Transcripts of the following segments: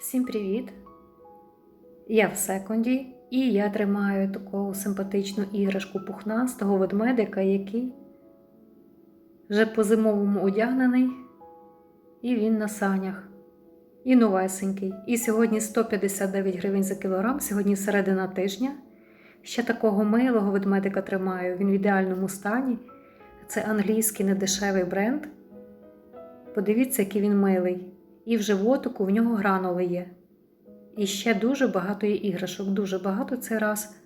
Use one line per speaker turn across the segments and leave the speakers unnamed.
Всім привіт! Я в секунді, і я тримаю таку симпатичну іграшку пухнастого ведмедика, який вже по-зимовому одягнений, і він на санях. І новесенький. І сьогодні 159 гривень за кілограм, сьогодні середина тижня. Ще такого милого ведмедика тримаю, він в ідеальному стані. Це англійський недешевий бренд. Подивіться, який він милий. І в животику в нього гранули є. І ще дуже багато є іграшок, дуже багато цей раз.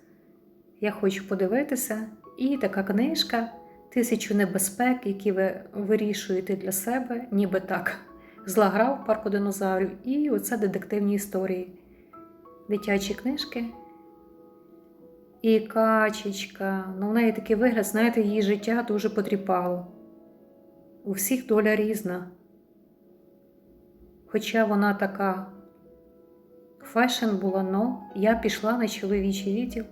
Я хочу подивитися. І така книжка Тисячу небезпек, які ви вирішуєте для себе, ніби так. Зла гра в парку динозаврів. І оце детективні історії. Дитячі книжки. І качечка. Ну, в неї такий вигляд, знаєте, її життя дуже потріпало. У всіх доля різна. Хоча вона така фешн була, но я пішла на чоловічий відділ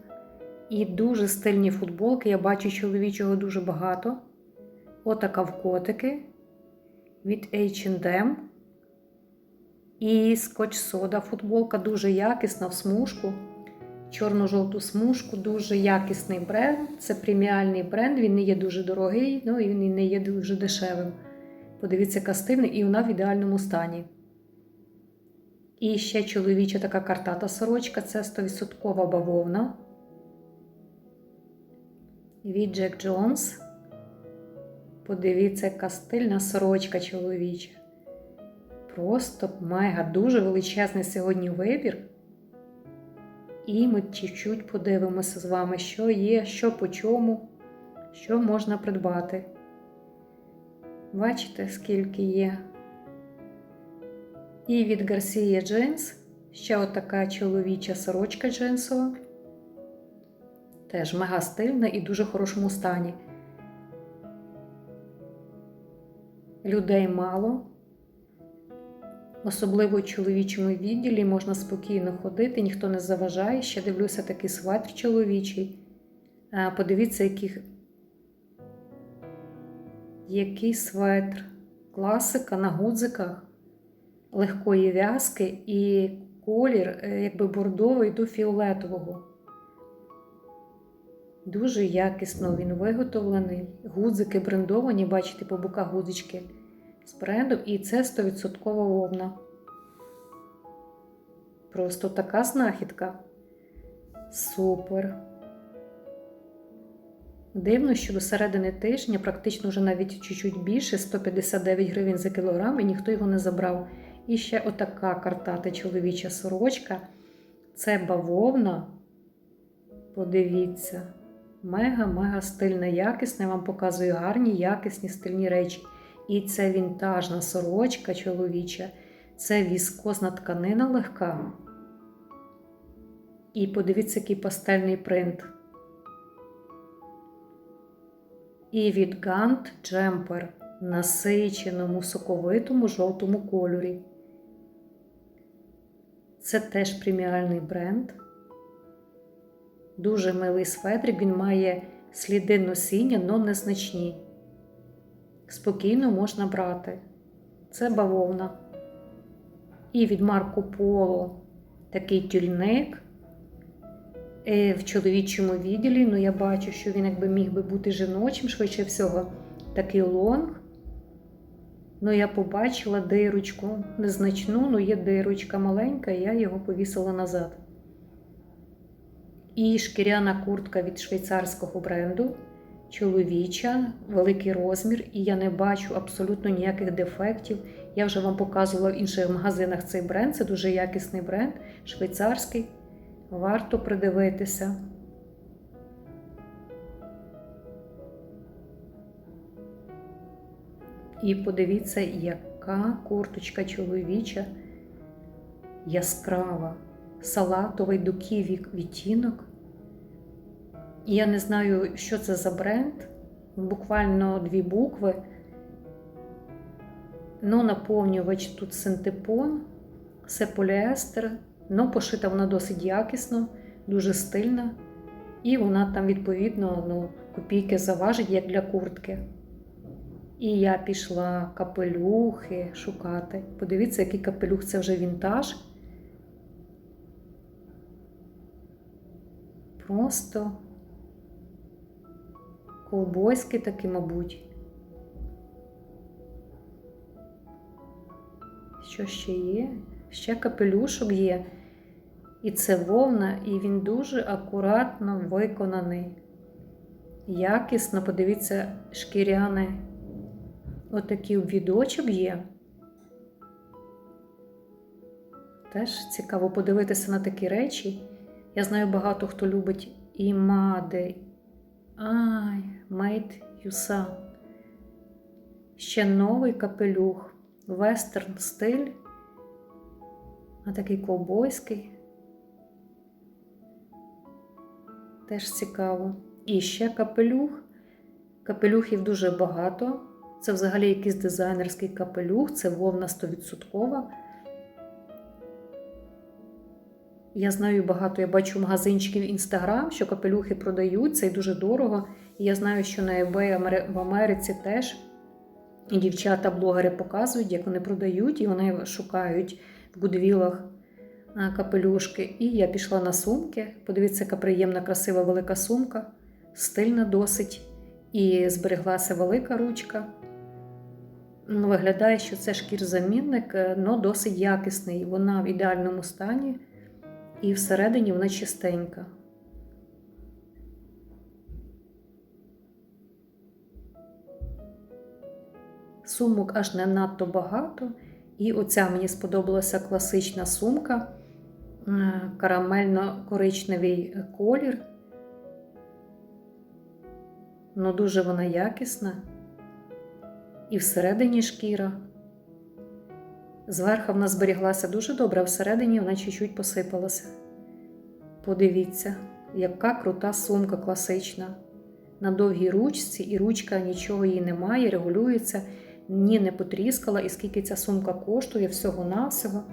і дуже стильні футболки. Я бачу чоловічого дуже багато. Отака в котики від H&M. І скотч сода футболка дуже якісна в смужку. Чорно-жовту смужку, дуже якісний бренд. Це преміальний бренд, він не є дуже дорогий, ну і він не є дуже дешевим. Подивіться, яка стильна, і вона в ідеальному стані. І ще чоловіча така картата сорочка це 100% бавовна. Від Джек Джонс. Подивіться, яка стильна сорочка чоловіча. Просто мега, дуже величезний сьогодні вибір. І ми чуть-чуть подивимося з вами, що є, що по чому, що можна придбати. Бачите, скільки є. І від Garcia Jeans ще отака чоловіча сорочка джинсова. Теж мега стильна і дуже хорошому стані. Людей мало. Особливо у чоловічому відділі можна спокійно ходити, ніхто не заважає. Ще дивлюся такий сватр чоловічий. Подивіться, який, який светр. Класика на гудзиках легкої в'язки і колір, е, якби бордовий до фіолетового. Дуже якісно він виготовлений. Гудзики брендовані, бачите, по боках гудзички з брендом, і це 100% вовна. Просто така знахідка. Супер. Дивно, що до середини тижня, практично вже навіть чуть-чуть більше, 159 гривень за кілограм, і ніхто його не забрав. І ще отака картата чоловіча сорочка. Це бавовна. Подивіться, мега-мега стильна, якісна. Я вам показую гарні, якісні стильні речі. І це вінтажна сорочка чоловіча, це віскозна тканина легка. І подивіться, який пастельний принт. І від Gantt джемпер насиченому соковитому жовтому кольорі. Це теж преміальний бренд. Дуже милий светрик, він має сліди носіння, але незначні. Спокійно можна брати. Це бавовна. І від Марко Поло такий тюльник. Е, В чоловічому відділі, ну я бачу, що він якби міг би бути жіночим, швидше всього, такий лонг. Ну, я побачила дирочку незначну, ну є дирочка маленька, і я його повісила назад. І шкіряна куртка від швейцарського бренду, чоловіча, великий розмір, і я не бачу абсолютно ніяких дефектів. Я вже вам показувала в інших магазинах цей бренд. Це дуже якісний бренд, швейцарський. Варто придивитися. І подивіться, яка курточка чоловіча яскрава, салатовий дуків відтінок. І я не знаю, що це за бренд. Буквально дві букви. Ну, наповнювач тут синтепон, це поліестер, ну, пошита вона досить якісно, дуже стильна. І вона там, відповідно, ну, копійки заважить, як для куртки. І я пішла капелюхи шукати. Подивіться, який капелюх це вже вінтаж. Просто колбойський такий, мабуть. Що ще є? Ще капелюшок є. І це вовна, і він дуже акуратно виконаний. Якісно, подивіться, шкіряний. Отакий обвідочок є. Теж цікаво подивитися на такі речі. Я знаю багато хто любить і мади. Ай, Made Юса. Ще новий капелюх, вестерн стиль, а такий ковбойський. Теж цікаво. І ще капелюх. Капелюхів дуже багато. Це взагалі якийсь дизайнерський капелюх, це вовна 100%. Я знаю багато, я бачу магазинчиків Інстаграм, що капелюхи продаються і дуже дорого. І я знаю, що на eBay в Америці теж дівчата-блогери показують, як вони продають, і вони шукають в гудвілах капелюшки. І я пішла на сумки. Подивіться, яка приємна, красива велика сумка, стильна досить. І збереглася велика ручка. Ну, Виглядає, що це шкір-замінник, але досить якісний. Вона в ідеальному стані, і всередині вона чистенька. Сумок аж не надто багато. І оця мені сподобалася класична сумка, карамельно-коричневий колір. Ну, дуже вона якісна. І всередині шкіра. Зверху вона зберіглася дуже добре, а всередині вона чуть-чуть посипалася. Подивіться, яка крута сумка класична. На довгій ручці, і ручка нічого її немає, регулюється, ні не потріскала, і скільки ця сумка коштує всього-навсього.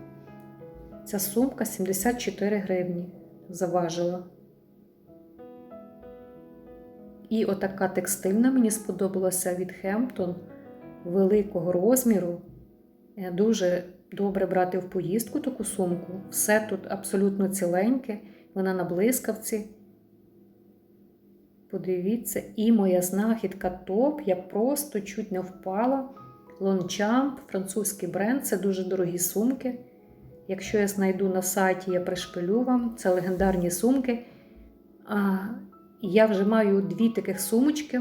Ця сумка 74 гривні заважила. І отака текстильна мені сподобалася від Хемптон великого розміру. Дуже добре брати в поїздку таку сумку. Все тут абсолютно ціленьке, вона на блискавці. Подивіться, і моя знахідка топ. Я просто чуть не впала. Лончамп, французький бренд це дуже дорогі сумки. Якщо я знайду на сайті, я пришпилю вам. Це легендарні сумки. А, Я вже маю дві таких сумочки.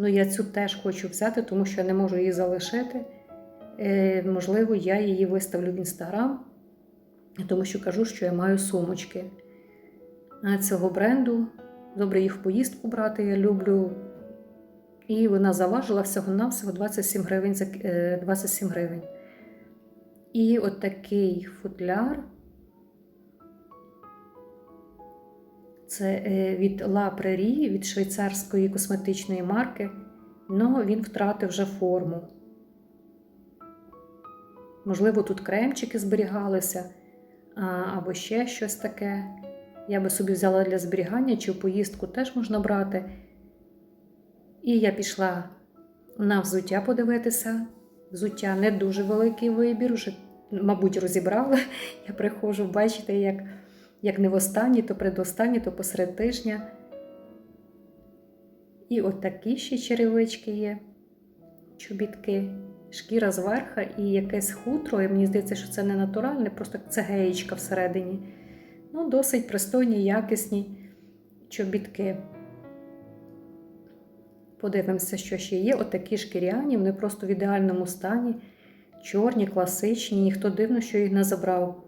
Ну, я цю теж хочу взяти, тому що я не можу її залишити. Е, Можливо, я її виставлю в інстаграм, тому що кажу, що я маю сумочки цього бренду. Добре їх в поїздку брати, я люблю. І вона заважила всього-навсього 27 гривень. 27 гривень. І от такий футляр. Це від La Prairie, від швейцарської косметичної марки, але він втратив вже форму. Можливо, тут кремчики зберігалися, або ще щось таке. Я би собі взяла для зберігання, чи в поїздку теж можна брати. І я пішла на взуття подивитися. Взуття не дуже великий вибір, вже, мабуть, розібрала. Я приходжу, бачите, як як не в останній, то предостанній, то посеред тижня. І от такі ще черевички є, чобітки, шкіра зверху і якесь хутро. І мені здається, що це не натуральне, просто це геєчка всередині. Ну, досить пристойні, якісні чобітки. Подивимося, що ще є. Отакі шкіряні, вони просто в ідеальному стані. Чорні, класичні, ніхто дивно, що їх не забрав.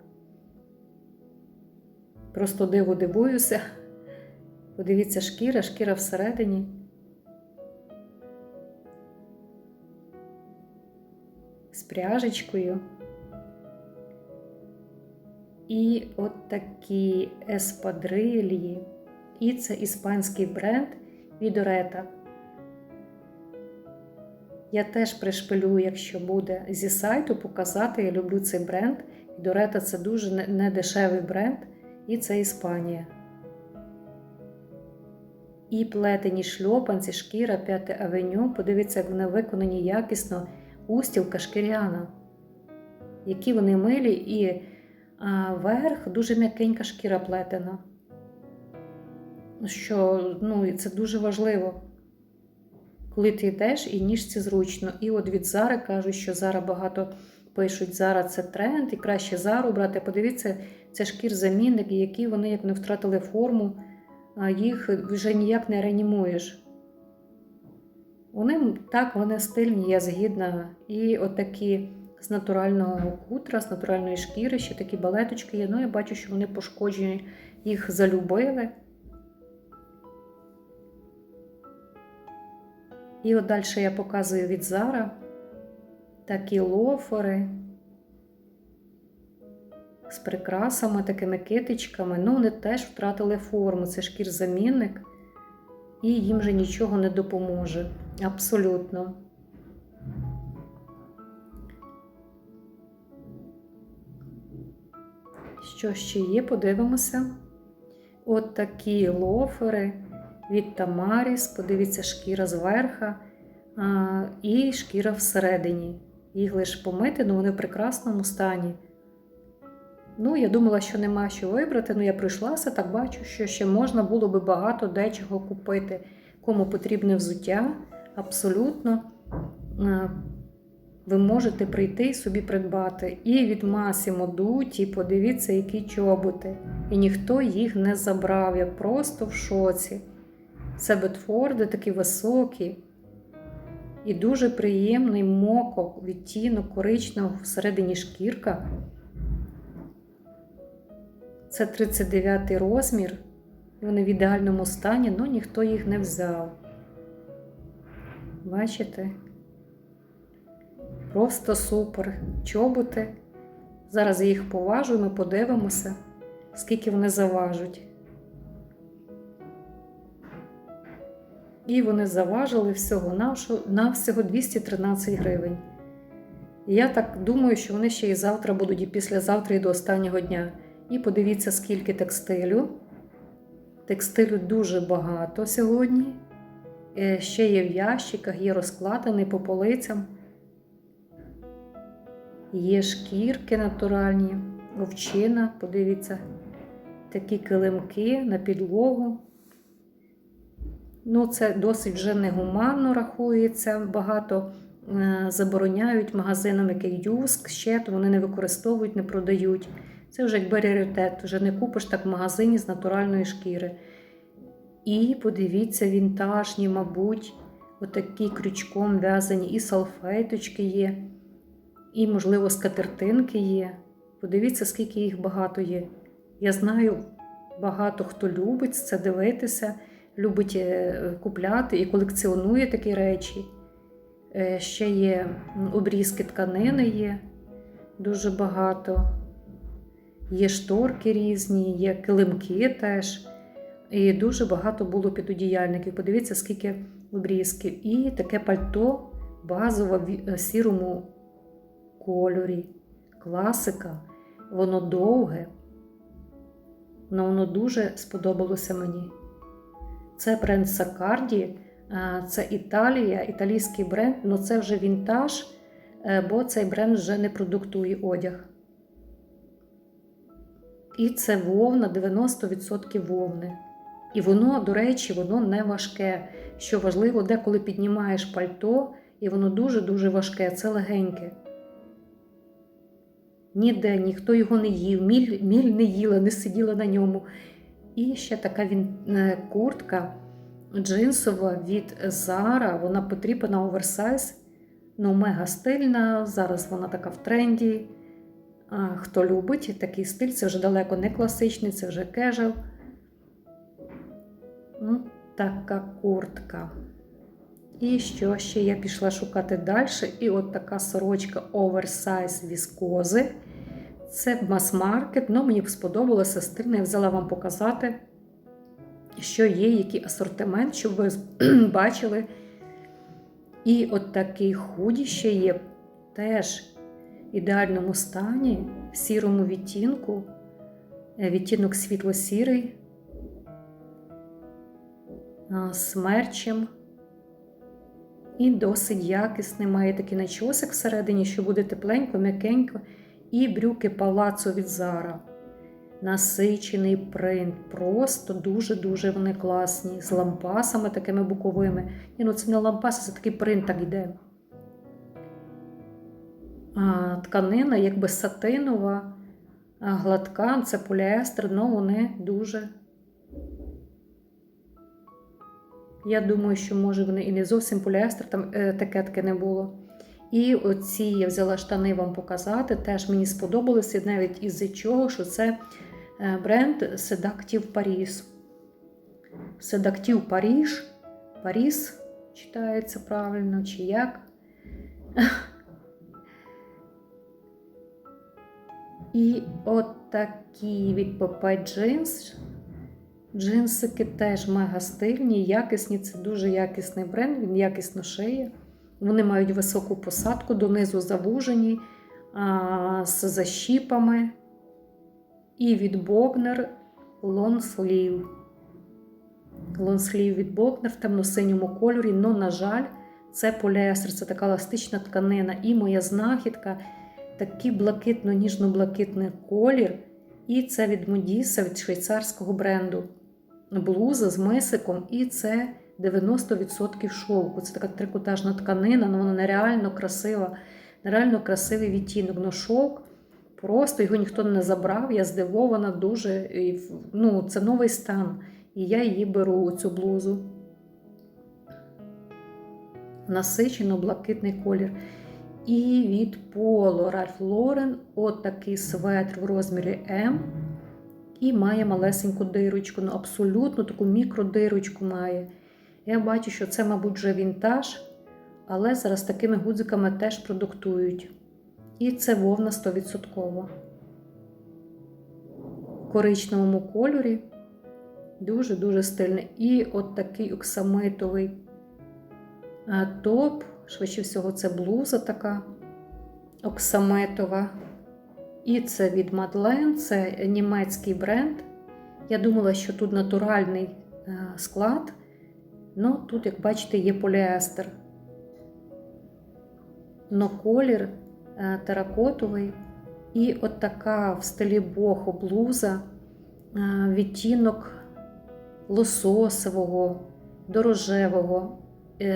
Просто диво дивуюся. Подивіться, шкіра, шкіра всередині. З пряжечкою. І от такі еспадрилії. І це іспанський бренд Відорета. Я теж пришпилю, якщо буде зі сайту, показати. Я люблю цей бренд. Відорета це дуже недешевий бренд, і це Іспанія. І плетені шльопанці, шкіра 5 авеню. Подивіться, як вони виконані якісно, устілка шкіряна. Які вони милі, і а, верх дуже м'якенька шкіра плетена. що ну, це дуже важливо. Коли ти йдеш і ніжці зручно. І от від Зари кажуть, що зараз багато пишуть, зараз це тренд, і краще зару брати. Подивіться, це шкір замінник, які вони як не втратили форму, а їх вже ніяк не реанімуєш. Вони так, вони стильні, я згідна. І отакі з натурального хутра, з натуральної шкіри, ще такі балеточки є. Ну, я бачу, що вони пошкоджені, їх залюбили. І от далі я показую від Зара такі лофери з прикрасами, такими китичками. Ну, вони теж втратили форму. Це шкір-замінник, і їм вже нічого не допоможе. Абсолютно. Що ще є? Подивимося. От такі лофери від Тамаріс. Подивіться, шкіра зверха і шкіра всередині. Їх лише помити, але вони в прекрасному стані. Ну, я думала, що нема що вибрати, але я прийшлася, так бачу, що ще можна було би багато дечого купити. Кому потрібне взуття, абсолютно е, ви можете прийти і собі придбати. І від Massimo Dutti, подивіться, які чоботи. І ніхто їх не забрав. Я просто в шоці. Це Бетфорди такі високі. І дуже приємний моко, відтінок коричневого всередині шкірка. Це 39 розмір. Вони в ідеальному стані, але ніхто їх не взяв. Бачите? Просто супер. Чоботи. Зараз я їх поважу, ми подивимося, скільки вони заважуть. І вони заважили всього на всього 213 гривень. І я так думаю, що вони ще і завтра будуть, і післязавтра, і до останнього дня. І подивіться, скільки текстилю. Текстилю дуже багато сьогодні. Е, Ще є в ящиках, є розкладений по полицям. Є шкірки натуральні, овчина, подивіться, такі килимки на підлогу. Ну, це досить вже негуманно рахується. Багато е, забороняють магазинам, який юск, ще, то вони не використовують, не продають. Це вже як раритет, вже не купиш так в магазині з натуральної шкіри. І подивіться, вінтажні, мабуть, отакі крючком в'язані, і салфеточки є, і, можливо, скатертинки є. Подивіться, скільки їх багато є. Я знаю, багато хто любить це дивитися, любить е, купляти і колекціонує такі речі. Е, ще є обрізки тканини, є дуже багато. Є шторки різні, є килимки теж. І дуже багато було підодіяльників. Подивіться, скільки обрізків. І таке пальто базове в сірому кольорі. Класика. Воно довге, але воно дуже сподобалося мені. Це бренд Сакарді, це Італія, італійський бренд, але це вже вінтаж, е, бо цей бренд вже не продуктує одяг. І це вовна, 90% вовни. І воно, до речі, воно не важке. Що важливо, деколи піднімаєш пальто, і воно дуже-дуже важке, це легеньке. Ніде ніхто його не їв, міль, міль не їла, не сиділа на ньому. І ще така він, е, куртка джинсова від Zara, вона потрібна оверсайз, ну мега стильна. Зараз вона така в тренді. Хто любить такий стиль, це вже далеко не класичний, це вже кежел. Ну, така куртка. І що ще я пішла шукати далі? І от така сорочка оверсайз віскози. Це мас-маркет, але мені сподобалося стильно. Я взяла вам показати, що є, який асортимент, щоб ви бачили. І от такий худі ще є теж ідеальному стані, в сірому відтінку, е, відтінок світло-сірий, смерчем. І досить якісний, має такий начосик всередині, що буде тепленько, м'якенько. І брюки палацо від Зара. насичений принт. Просто дуже-дуже вони класні. З лампасами такими боковими. Ні, ну це не лампаси, це такий принт так йде. Тканина, якби сатинова, гладка, це поліестер, але вони дуже. Я думаю, що може вони і не зовсім поліестер, там е, таке не було. І оці я взяла штани вам показати. Теж мені сподобалося, навіть із-за чого, що це е, бренд Seductive Paris. Seductive Paris. Paris читається правильно, чи як. І от такі від Popeye Jeans. Джинсики теж мега стильні, якісні. Це дуже якісний бренд, він якісно шиє. Вони мають високу посадку, донизу завужені, а, з защіпами. І від Богнер лонслів. Лонслів від Богнер в темно-синьому кольорі. Ну, на жаль, це поліестер, це така еластична тканина. І моя знахідка такий блакитно-ніжно-блакитний колір. І це від Модіса, від швейцарського бренду. Блуза з мисиком, і це 90% шовку. Це така трикотажна тканина, але вона нереально красива, нереально красивий відтінок. Ну, шовк, просто його ніхто не забрав. Я здивована дуже. Ну, Це новий стан. І я її беру, цю блузу. Насичено блакитний колір. І від Polo Ralph Lauren от такий светр в розмірі М. І має малесеньку дирочку, ну абсолютно таку мікродирочку має. Я бачу, що це, мабуть, вже вінтаж, але зараз такими гудзиками теж продуктують. І це вовна 100%. В коричневому кольорі. Дуже-дуже стильний. І от такий оксамитовий топ. Швидше всього, це блуза така оксамитова. І це від Madeleine, це німецький бренд. Я думала, що тут натуральний склад. Ну, тут, як бачите, є поліестер. Но колір теракотовий. І от така в стилі бохо блуза, відтінок лососового, дорожевого, е,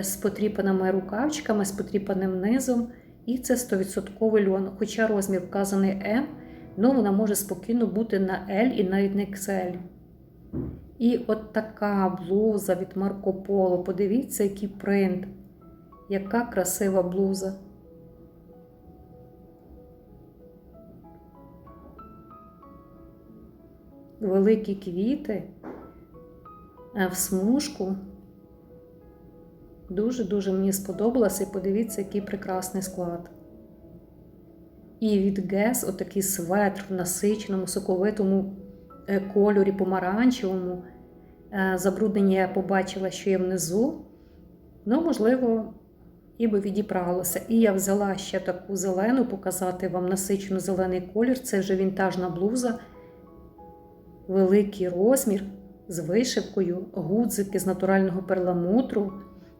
з потріпаними рукавчиками, з потріпаним низом. І це 100% льон. Хоча розмір вказаний М, але вона може спокійно бути на L і навіть на XL. І от така блуза від Марко Поло. Подивіться, який принт. Яка красива блуза. Великі квіти в смужку. Дуже-дуже мені сподобалося і подивіться, який прекрасний склад. І від Guess отакий светр в насиченому, соковитому кольорі, помаранчевому. Забруднення я побачила, що є внизу. Ну, можливо, і би відібралося. І я взяла ще таку зелену, показати вам насичено зелений колір. Це вже вінтажна блуза, великий розмір з вишивкою, гудзики з натурального перламутру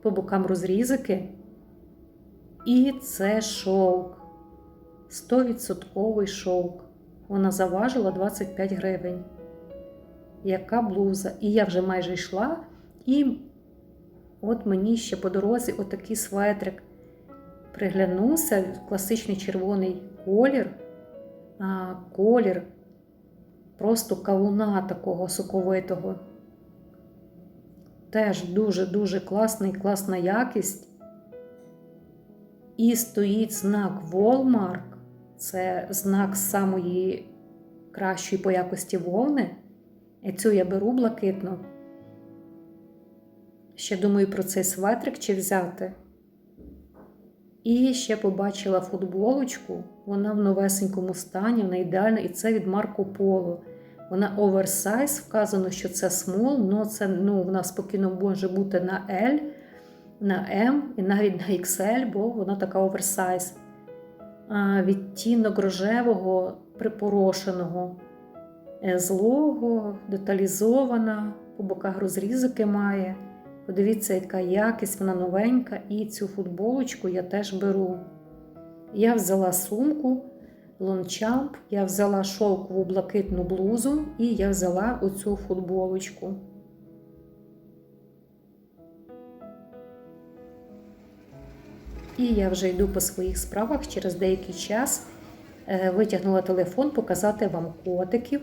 по бокам розрізики. І це шовк. 100% шовк. Вона заважила 25 гривень. Яка блуза? І я вже майже йшла, і от мені ще по дорозі отакий светрик приглянувся, класичний червоний колір, а, колір просто кавуна такого соковитого. Теж дуже-дуже класний, класна якість. І стоїть знак Walmart, це знак самої кращої по якості вовни. І цю я беру блакитно. Ще думаю про цей светрик чи взяти. І ще побачила футболочку. Вона в новесенькому стані, вона ідеальна, і це від Марко Поло. Вона оверсайз, вказано, що це смол, але це ну, вона спокійно може бути на L, на M і навіть на XL, бо вона така оверсайз. А, Відтінок рожевого, припорошеного, е, злого, деталізована, по боках розрізики має. Подивіться, яка якість, вона новенька, і цю футболочку я теж беру. Я взяла сумку лончамп, я взяла шовкову блакитну блузу і я взяла оцю футболочку. І я вже йду по своїх справах через деякий час. е, Витягнула телефон показати вам котиків.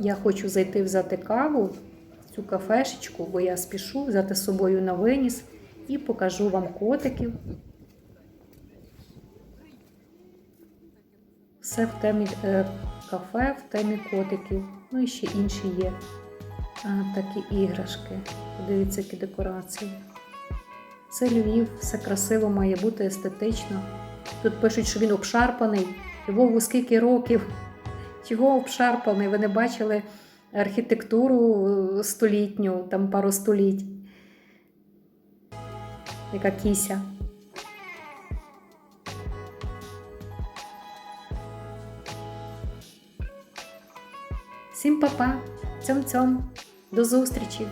Я хочу зайти взяти каву цю кафешечку, бо я спішу взяти з собою на виніс і покажу вам котиків. Все в темі е, кафе, в темі котиків. Ну і ще інші є а, такі іграшки. Подивіться, які декорації. Це Львів, все красиво має бути естетично. Тут пишуть, що він обшарпаний. Львову скільки років? Чого обшарпаний? Ви не бачили архітектуру е, столітню, там пару століть. Яка кіся. Всім па-па, цьом-цьом, до зустрічі!